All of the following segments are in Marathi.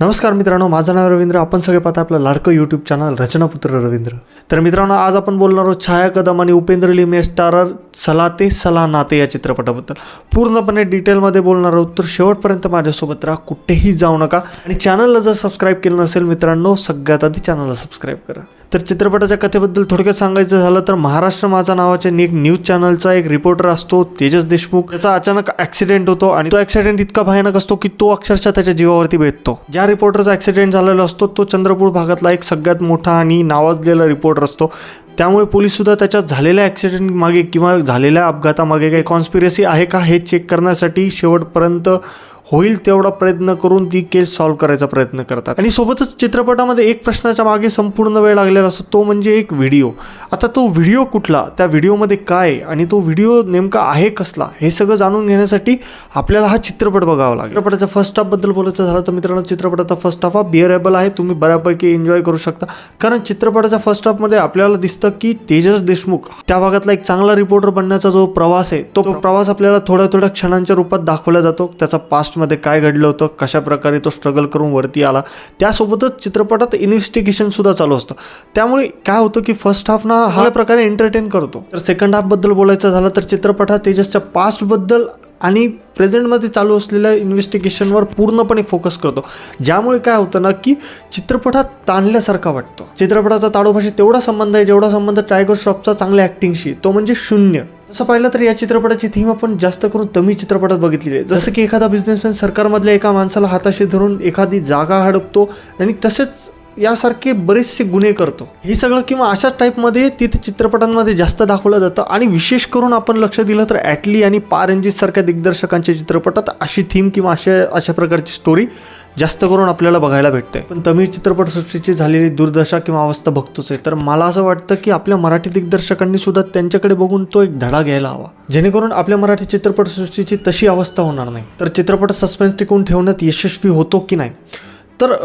नमस्कार मित्रांनो माझं नाव रवींद्र. आपण सगळे पाहता आपलं लाडकं यूट्यूब चॅनल रचनापुत्र रवींद्र. तर मित्रांनो आज आपण बोलणार आहोत छाया कदम आणि उपेंद्र लिमे स्टारर सलाते सला नाते या चित्रपटाबद्दल. पूर्णपणे डिटेलमध्ये बोलणार आहोत तर शेवटपर्यंत माझ्यासोबत राहा कुठेही जाऊ नका. आणि चॅनलला जर सबस्क्राईब केलं नसेल मित्रांनो सगळ्यात आधी चॅनलला सबस्क्राईब करा. तर चित्रपटाच्या कथेबद्दल थोडक्यात सांगायचं झालं तर महाराष्ट्र माझा नावाच्या एक न्यूज चॅनलचा एक रिपोर्टर असतो तेजस देशमुख. त्याचा अचानक ॲक्सिडेंट होतो आणि तो ॲक्सिडेंट इतका भयानक असतो की तो अक्षरशः त्याच्या जीवावरती भेटतो ज्या रिपोर्टरचा ॲक्सिडेंट झालेला असतो तो चंद्रपूर भागातला एक सगळ्यात मोठा आणि नावाजलेला रिपोर्टर असतो. त्यामुळे पोलीससुद्धा त्याच्या झालेल्या ॲक्सिडेंट मागे किंवा झालेल्या अपघातामागे काही कॉन्स्पिरसी आहे का हे चेक करण्यासाठी शेवटपर्यंत होईल तेवढा प्रयत्न करून ती केस सॉल्व्ह करायचा प्रयत्न करतात. आणि सोबतच चित्रपटामध्ये एक प्रश्नाच्या मागे संपूर्ण वेळ लागलेला असतो तो म्हणजे एक व्हिडिओ. आता तो व्हिडिओ कुठला त्या व्हिडिओमध्ये काय आहे आणि तो व्हिडिओ नेमका आहे कसला हे सगळं जाणून घेण्यासाठी आपल्याला हा चित्रपट बघावा लागेल. चित्रपटाच्या फर्स्ट हाफबद्दल बोलायचं झालं तर मित्रांनो चित्रपटाचा फर्स्ट हाफ हा बिअरेबल आहे तुम्ही बऱ्यापैकी एन्जॉय करू शकता. कारण चित्रपटाच्या फर्स्ट हाफमध्ये आपल्याला दिसतं की तेजस देशमुख त्या भागातला एक चांगला रिपोर्टर बनण्याचा जो प्रवास आहे तो प्रवास आपल्याला थोड्या थोड्या क्षणांच्या रूपात दाखवला जातो. त्याचा पास्ट पास्टमध्ये काय घडलं होतं कशा प्रकारे तो स्ट्रगल करून वरती आला त्यासोबतच चित्रपटात इन्व्हेस्टिगेशनसुद्धा चालू असतं. त्यामुळे काय होतं की फर्स्ट हाफ ना हा प्रकारे एंटरटेन करतो. तर सेकंड हाफबद्दल बोलायचं झालं तर चित्रपटात तेजसच्या पास्टबद्दल आणि प्रेझेंटमध्ये चालू असलेल्या इन्व्हेस्टिगेशनवर पूर्णपणे फोकस करतो. ज्यामुळे काय होतं ना की चित्रपटात ताणल्यासारखा वाटतो. चित्रपटाचा ताडोभाशी तेवढा संबंध आहे जेवढा संबंध टायगर श्रॉफचा चांगल्या ॲक्टिंगशी तो म्हणजे शून्य. तसं पाहिलं तर या चित्रपटाची थीम आपण जास्त करून तमिळ चित्रपटात बघितलेली आहे. जसं की एखादा बिझनेसमॅन सरकारमधल्या एका माणसाला हाताशी धरून एखादी जागा हडपतो आणि तसेच यासारखे बरेचसे गुन्हे करतो. हे सगळं किंवा अशाच टाईपमध्ये तिथे चित्रपटांमध्ये जास्त दाखवलं जातं आणि विशेष करून आपण लक्ष दिलं तर ॲटली आणि पा रणजित सारख्या दिग्दर्शकांच्या चित्रपटात अशी थीम किंवा अशा अशा प्रकारची स्टोरी जास्त करून आपल्याला बघायला भेटते. पण तमिळ चित्रपटसृष्टीची झालेली दुर्दशा किंवा अवस्था बघतोच आहे. तर मला असं वाटतं की आपल्या मराठी दिग्दर्शकांनी सुद्धा त्यांच्याकडे बघून तो एक धडा घ्यायला हवा. जेणेकरून आपल्या मराठी चित्रपटसृष्टीची तशी अवस्था होणार नाही. तर चित्रपट सस्पेन्स टिकवून ठेवण्यात यशस्वी होतो की नाही? तर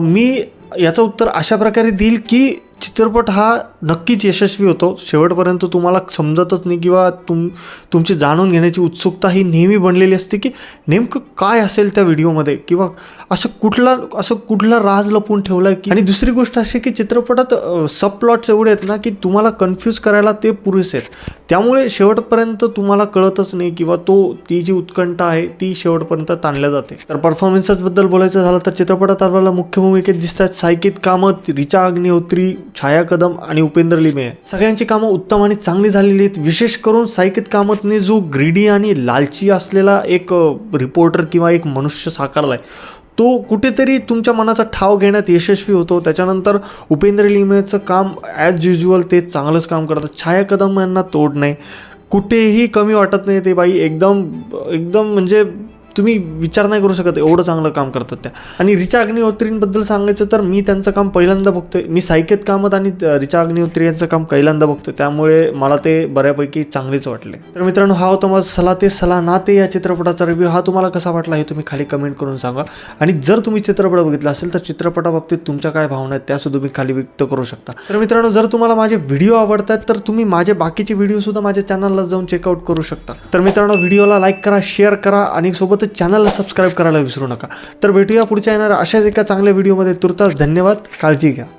मी याचं उत्तर अशा प्रकारे देईल की चित्रपट हा नक्कीच यशस्वी होतो. शेवटपर्यंत तुम्हाला समजतच नाही किंवा तुम तुमची जाणून घेण्याची उत्सुकता ही नेहमी बनलेली असते की नेमकं काय असेल त्या व्हिडिओमध्ये? किंवा असं कुठला असं कुठला राज लपून ठेवला आहे की? आणि दुसरी गोष्ट अशी की चित्रपटात सब प्लॉट्स एवढे आहेत ना की तुम्हाला कन्फ्यूज करायला ते पुरेसे आहेत. त्यामुळे शेवटपर्यंत तुम्हाला कळतच नाही किंवा तो ती जी उत्कंठा आहे ती शेवटपर्यंत ताणल्या जाते. तर परफॉर्मन्सेसबद्दल बोलायचं झालं तर चित्रपटात आपल्याला मुख्य भूमिकेत दिसतात सायकित कामत रिचा अग्निहोत्री छाया कदम आणि उपेंद्र लिमे सगळ्यांची कामं उत्तम आणि चांगली झालेली आहेत. विशेष करून सायकित कामतने जो ग्रीडी आणि लालची असलेला एक रिपोर्टर किंवा एक मनुष्य साकारलाय तो कुठेतरी तुमच्या मनाचा ठाव घेण्यात यशस्वी होतो. त्याच्यानंतर उपेंद्र लिमेचं काम ॲज युज्युअल ते चांगलंच काम करतात. छाया कदम यांना तोड नाही. कुठेही कमी वाटत नाही ते बाई. एकदम एकदम म्हणजे तुम्ही विचार नाही करू शकत एवढं चांगलं काम करतात त्या. आणि रिचा अग्निहोत्रींबद्दल सांगायचं तर मी त्यांचं काम पहिल्यांदा बघतोय. मी सायकेत कामत आणि रिचा अग्निहोत्री यांचं काम पहिल्यांदा बघतोय. त्यामुळे मला ते बऱ्यापैकी चांगलेच वाटले. तर मित्रांनो हा होता माझा सला ते सला ना ते या चित्रपटाचा रिव्ह्यू हा तुम्हाला कसा वाटला हे तुम्ही खाली कमेंट करून सांगा. आणि जर तुम्ही चित्रपट बघितला असेल तर चित्रपटाबाबतीत तुमच्या काय भावना आहेत त्यासुद्धा तुम्ही खाली व्यक्त करू शकता. तर मित्रांनो जर तुम्हाला माझे व्हिडिओ आवडतात तर तुम्ही माझे बाकीचे व्हिडिओ सुद्धा माझ्या चॅनलला जाऊन चेकआउट करू शकता. तर मित्रांनो व्हिडिओला लाईक करा शेअर करा आणि सोबत तर चॅनलला सबस्क्राईब करायला विसरू नका. तर भेटूया पुढच्या येणाऱ्या अशाच एका चांगल्या व्हिडिओमध्ये तुर्तास धन्यवाद. काळजी घ्या.